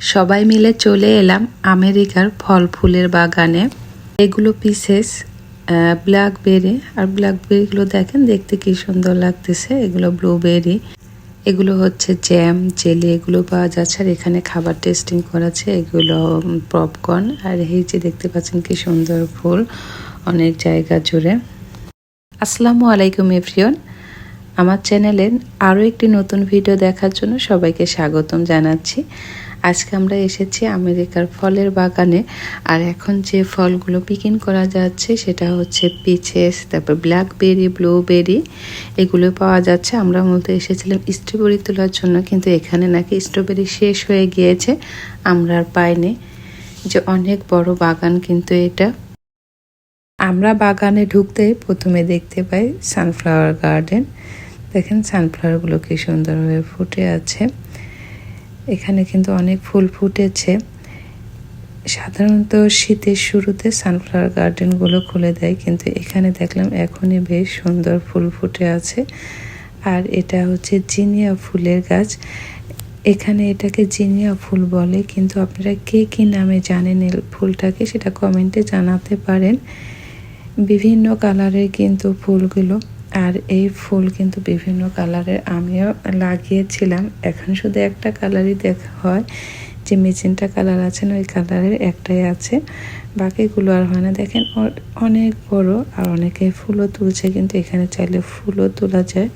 সবাই মিলে চলে এলাম আমেরিকার ফল ফুলের বাগানে। এগুলো পিসেস ব্ল্যাকবেরি আর ব্ল্যাকবেরিগুলো দেখেন, দেখতে কি সুন্দর লাগতেছে। এগুলো ব্লুবেরি এগুলো হচ্ছে জ্যাম জেলি এগুলো পাওয়া যাচ্ছে। আর এখানে খাবার টেস্টিং করাছে এগুলো পপকর্ন আর এই যে দেখতে পাচ্ছেন কি সুন্দর ফুল, অনেক জায়গা জুড়ে। আসসালামু আলাইকুম এফরিয়ন আমার চ্যানেলে আরও একটি নতুন ভিডিও দেখার জন্য সবাইকে স্বাগতম জানাচ্ছি। আজকে আমরা এসেছি আমেরিকার ফলের বাগানে, আর এখন যে ফলগুলো পিকিং করা যাচ্ছে সেটা হচ্ছে পিচেস তারপর ব্ল্যাকবেরি ব্লুবেরি এগুলো পাওয়া যাচ্ছে। আমরা মূলত এসেছিলাম স্ট্রবেরি তোলার জন্য, কিন্তু এখানে নাকি স্ট্রবেরি শেষ হয়ে গিয়েছে, আমরা আর পাইনি। যে অনেক বড় বাগান কিন্তু এটা। আমরা বাগানে ঢুকতে প্রথমে দেখতে পাই সানফ্লাওয়ার গার্ডেন দেখেন সানফ্লাওয়ারগুলো কি সুন্দরভাবে ফুটে আছে। এখানে কিন্তু অনেক ফুল ফুটেছে। সাধারণত শীতের শুরুতে সানফ্লাওয়ার গার্ডেনগুলো খুলে দেয়, কিন্তু এখানে দেখলাম এখনই বেশ সুন্দর ফুল ফুটে আছে। আর এটা হচ্ছে জিনিয়া ফুলের গাছ। এখানে এটাকে জিনিয়া ফুল বলে, কিন্তু আপনারা কে কী নামে জানেন ফুলটাকে সেটা কমেন্টে জানাতে পারেন। বিভিন্ন কালারের কিন্তু ফুলগুলো আর এই ফুল কিন্তু বিভিন্ন কালারের আমিও লাগিয়েছিলাম। এখন শুধু একটা কালারই দেখা, হয়। যে মেচিনটা কালার আছে না, ওই কালারের একটাই আছে। বাকিগুলো আর হয় না। দেখেন অনেক বড় আর অনেকে ফুলও তুলছে, কিন্তু এখানে চাইলে ফুলও তোলা যায়।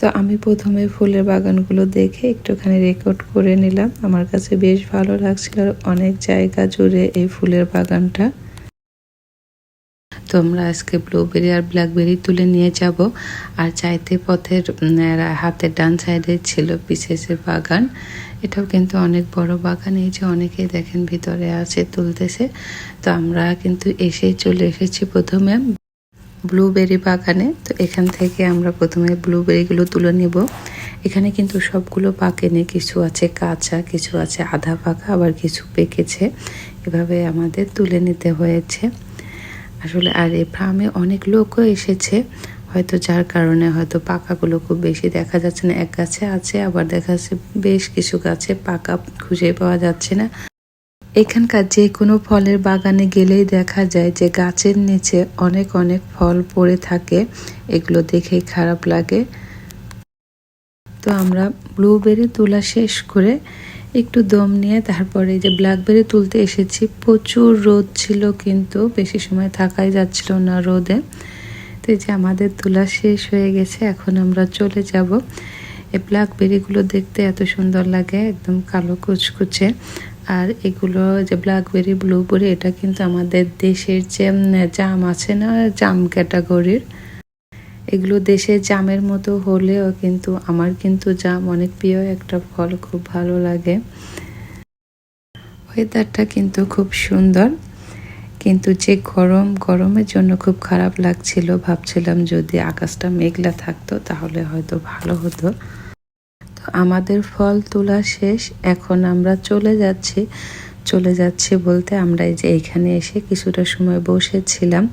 তো আমি প্রথমে ফুলের বাগানগুলো দেখে একটুখানি রেকর্ড করে নিলাম। আমার কাছে বেশ ভালো লাগছিল অনেক জায়গা জুড়ে এই ফুলের বাগানটা। তো আমরা আজকে ব্লুবেরি আর ব্ল্যাকবেরি তুলে নিয়ে যাব। আর চাইতে পথের হাতের ডান সাইডে ছিল পিসেসের বাগান। এটাও কিন্তু অনেক বড় বাগান, এই যে অনেকেই দেখেন ভিতরে আছে, তুলতেছে। তো আমরা কিন্তু এসে চলে এসেছি প্রথমে ব্লুবেরি বাগানে। তো এখান থেকে আমরা প্রথমে ব্লুবেরিগুলো তুলে নিব। এখানে কিন্তু সবগুলো পাকেনি কিছু আছে কাঁচা, কিছু আছে আধা পাকা, আবার কিছু পেকেছে। এভাবে আমাদের তুলে নিতে হয়েছে। আসলে আর এই ফার্মে অনেক লোকও এসেছে, হয়তো যার কারণে হয়তো পাকাগুলো খুব বেশি দেখা যাচ্ছে না। এক গাছে আছে, আবার দেখা যাচ্ছে বেশ কিছু গাছে পাকা খুঁজে পাওয়া যাচ্ছে না। এখানকার যে কোনো ফলের বাগানে গেলেই দেখা যায় যে গাছের নিচে অনেক অনেক ফল পড়ে থাকে, এগুলো দেখেই খারাপ লাগে। তো আমরা ব্লুবেরি তোলা শেষ করে একটু দম নিয়ে তারপরে যে ব্ল্যাকবেরি তুলতে এসেছি। প্রচুর রোদ ছিল কিন্তু বেশি সময় থাকাই যাচ্ছিল না রোদে। তো এই যে আমাদের তোলা শেষ হয়ে গেছে, এখন আমরা চলে যাব। এই ব্ল্যাকবেরিগুলো দেখতে এত সুন্দর লাগে, একদম কালো কুচকুচে। আর এগুলো যে ব্ল্যাকবেরি ব্লুবেরি এটা কিন্তু আমাদের দেশের যে জাম আছে না, জাম ক্যাটাগরির এগুলো দেশে জামের মতো হলেও কিন্তু আমার কিন্তু জাম অনেক প্রিয়, একটা ফল খুব ভালো লাগে। ওয়েদারটা কিন্তু খুব সুন্দর, কিন্তু যে গরম, গরমের জন্য খুব খারাপ লাগছিল। ভাবছিলাম যদি আকাশটা মেঘলা থাকতো তাহলে হয়তো ভালো হতো। তো আমাদের ফল তোলা শেষ, এখন আমরা চলে যাচ্ছি চলে যাচ্ছে বলতে আমরা এই যে এখানে এসে কিছুটা সময় বসেছিলাম।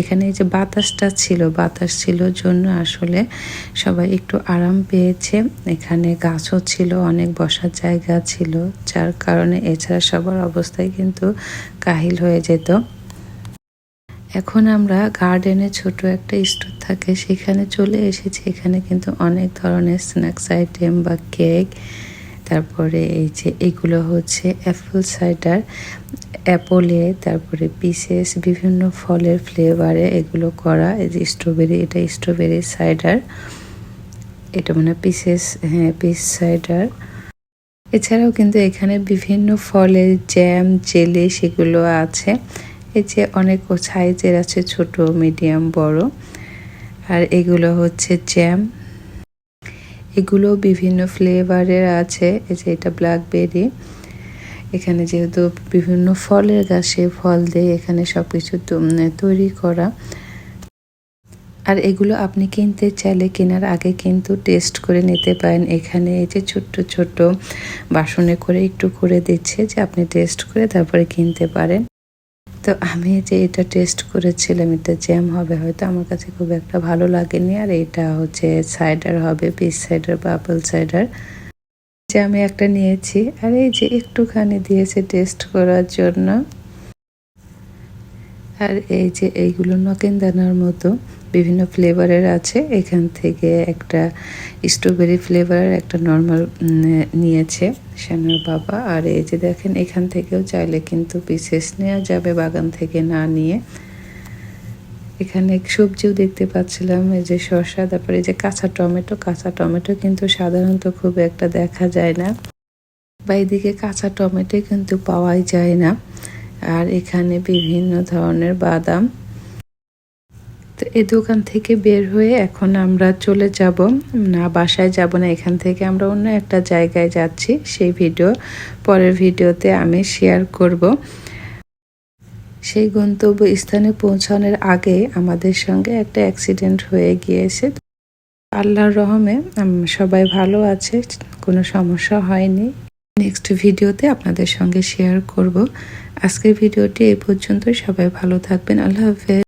এখানে এই যে বাতাসটা ছিল, বাতাস ছিল জন্য আসলে সবাই একটু আরাম পেয়েছে। এখানে গাছও ছিল, অনেক বসার জায়গা ছিল, যার কারণে এছাড়া সবার অবস্থায় কিন্তু কাহিল হয়ে যেত। এখন আমরা গার্ডেনে ছোট একটা স্টোর থাকে, সেখানে চলে এসেছি। এখানে কিন্তু অনেক ধরনের স্ন্যাক্স আইটেম বা কেক তারপরে এই যে এগুলো হচ্ছে অ্যাপল সাইডার অ্যাপলে তারপরে পিসেস বিভিন্ন ফলের ফ্লেভারে এগুলো করা। এই যে স্ট্রবেরি এটা স্ট্রবেরি সাইডার এটা মানে পিসেস হ্যাঁ পিস সাইডার এছাড়াও কিন্তু এখানে বিভিন্ন ফলের জ্যাম জেলি সেগুলো আছে। এই যে অনেক সাইজের আছে, ছোট মিডিয়াম বড়। আর এগুলো হচ্ছে জ্যাম এগুলো বিভিন্ন ফ্লেভারের আছে। এই যে এটা ব্ল্যাকবেরি এখানে যেহেতু বিভিন্ন ফলের গাছে ফল দেয় এখানে সব কিছু তৈরি করা। আর এগুলো আপনি কিনতে চাইলে কেনার আগে কিন্তু টেস্ট করে নিতে পারেন। এখানে এই যে ছোট্ট ছোট্ট বাসনে করে একটু করে দিচ্ছে যে আপনি টেস্ট করে তারপরে কিনতে পারেন। তো আমি যে এটা টেস্ট করেছিলাম, এটা জ্যাম হবে, হয়তো আমার কাছে খুব একটা ভালো লাগেনি। আর এটা হচ্ছে সাইডার হবে পিস সাইডার বা আপেল সাইডার যে আমি একটা নিয়েছি। আর এই যে একটুখানি দিয়েছে টেস্ট করার জন্য। আর এই যে এইগুলো নকেন দানার মতো। বিভিন্ন ফ্লেভারের আছে। এখান থেকে একটা স্ট্রবেরি ফ্লেভারের একটা নর্মাল নিয়েছে শ্যানোর বাবা। আর এই যে দেখেন, এখান থেকেও চাইলে কিন্তু পিসেস নেওয়া যাবে বাগান থেকে না নিয়ে। এখানে সবজিও দেখতে পাচ্ছিলাম, এই যে শসা, তারপরে এই যে কাঁচা টমেটো। কাঁচা টমেটো কিন্তু সাধারণত খুব একটা দেখা যায় না। বা এদিকে কাঁচা টমেটো কিন্তু পাওয়াই যায় না। আর এখানে বিভিন্ন ধরনের বাদাম তো এই দোকান থেকে বের হয়ে এখন আমরা চলে যাব। না, বাসায় যাব না, এখান থেকে আমরা অন্য একটা জায়গায় যাচ্ছি। সেই ভিডিও, পরের ভিডিওতে আমি শেয়ার করব। সেই গন্তব্য স্থানে পৌঁছানোর আগে আমাদের সঙ্গে একটা অ্যাক্সিডেন্ট হয়ে গিয়েছে। আল্লাহর রহমে সবাই ভালো আছে, কোনো সমস্যা হয়নি। নেক্সট ভিডিওতে আপনাদের সঙ্গে শেয়ার করব। আজকের ভিডিওটি এই পর্যন্ত সবাই ভালো থাকবেন, আল্লাহ হাফেজ।